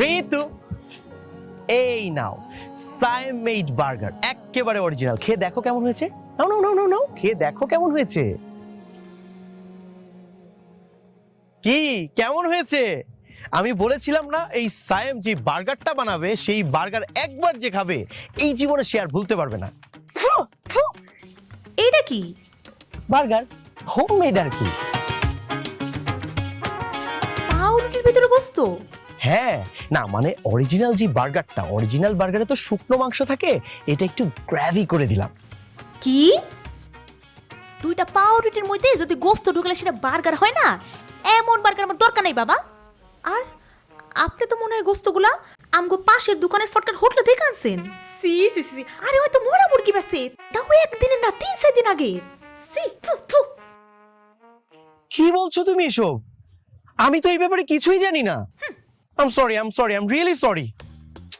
ঋতু এই নাও সাইম মেড বার্গার একেবারে অরিজিনাল খেয়ে দেখো কেমন হয়েছে। নাও নাও নাও নাও নাও খেয়ে দেখো কেমন হয়েছে। কি? কেমন হয়েছে? আমি বলেছিলাম না এই সায়েম যে বার্গারটা বানাবে সেই বার্গার একবার যে খাবে এই জীবনে সে আর ভুলতে পারবে না। এইটা কি? বার্গার হোমমেড আর কি। পাউরুটির ভিতরে গোস্ত? হ্যাঁ না মানে অরিজিনাল যে বার্গারটা অরিজিনাল বার্গারে তো শুকনো মাংস থাকে এটা একটু গ্র্যাভি করে দিলাম। কি? দুইটা পাউরুটির মধ্যে যদি গোস্ত ঢুকলে সেটা বার্গার হয় না? এমন বার্গার আমার দরকার নাই বাবা। আর আপনি তো মনে হয় গোস্তগুলা আমগো পাশের দোকানের ফটকার হোটেলে দেখে আনছেন। সি সি সি আরে হয়তো মোরা মুরগি বেছে তাও একদিনের না তিন চার দিন আগে। সি থু থু। কি বলছো তুমি এসব? আমি তো এই ব্যাপারে কিছুই জানি না। I'm sorry I'm sorry I'm really sorry